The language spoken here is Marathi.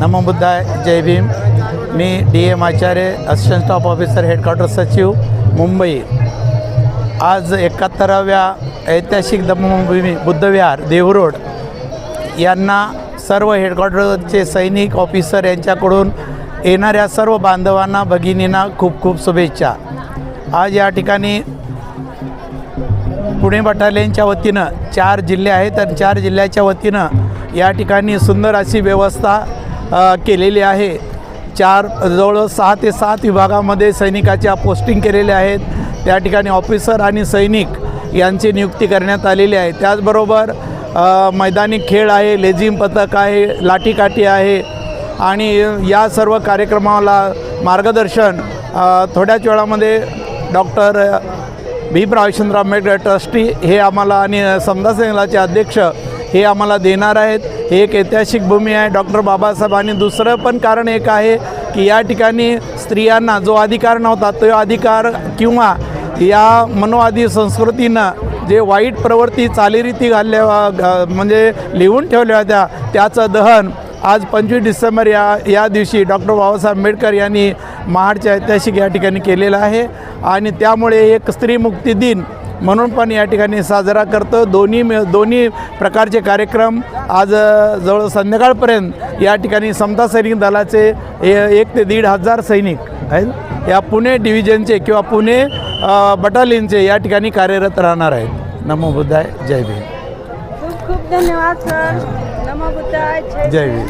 नमो बुद्धाय जय भीम. मी D M Acharya assistant staff officer headquarter सचिव मुंबई. आज एकाहत्तराव्या ऐतिहासिक दमभूमी बुद्धविहार देवरोड यांना सर्व हेडक्वार्टरचे सैनिक ऑफिसर यांच्याकडून येणाऱ्या सर्व बांधवांना भगिनींना खूप खूप शुभेच्छा. आज या ठिकाणी पुणे बटालियनच्या वतीनं चार जिल्हे आहेत आणि चार जिल्ह्याच्या वतीनं या ठिकाणी सुंदर अशी व्यवस्था केलेली आहे. चार जवळ सहा ते सात विभागामध्ये सैनिकाच्या पोस्टिंग केलेल्या आहेत. त्या ठिकाणी ऑफिसर आणि सैनिक यांची नियुक्ती करण्यात आलेली आहे. त्याचबरोबर मैदानी खेळ आहे लेझिम पथक आहे लाठीकाठी आहे आणि या सर्व कार्यक्रमाला मार्गदर्शन थोड्याच वेळामध्ये डॉक्टर भीमराव यशवंतराव आंबेडकर ट्रस्टी हे आम्हाला आणि समजा संघाचे अध्यक्ष हे आम्हाला देणार आहेत. हे एक ऐतिहासिक भूमी आहे. डॉक्टर बाबासाहेब आणि दुसरं पण कारण एक आहे की या ठिकाणी स्त्रियांना जो अधिकार नव्हता तो अधिकार किंवा या मनोवादी संस्कृतीनं जे वाईट प्रवृत्ती चालीरीती घालल्या म्हणजे लिहून ठेवल्या होत्या त्याचं दहन आज पंचवीस डिसेंबर या या दिवशी डॉक्टर बाबासाहेब आंबेडकर यांनी महाडच्या ऐतिहासिक या ठिकाणी केलेलं आहे. आणि त्यामुळे एक स्त्रीमुक्ती दिन म्हणून पण या ठिकाणी साजरा करतो. दोन्ही मे- दोन्ही प्रकारचे कार्यक्रम आज जवळ संध्याकाळपर्यंत या ठिकाणी समता सैनिक दलाचे एक ते दीड हजार सैनिक आहेत. या पुणे डिव्हिजनचे किंवा पुणे बटालियनचे या ठिकाणी कार्यरत राहणार आहेत. नमो बुद्धाय जय भीम. खूप खूप धन्यवाद सर. नमो बुद्धाय जय जय भीम.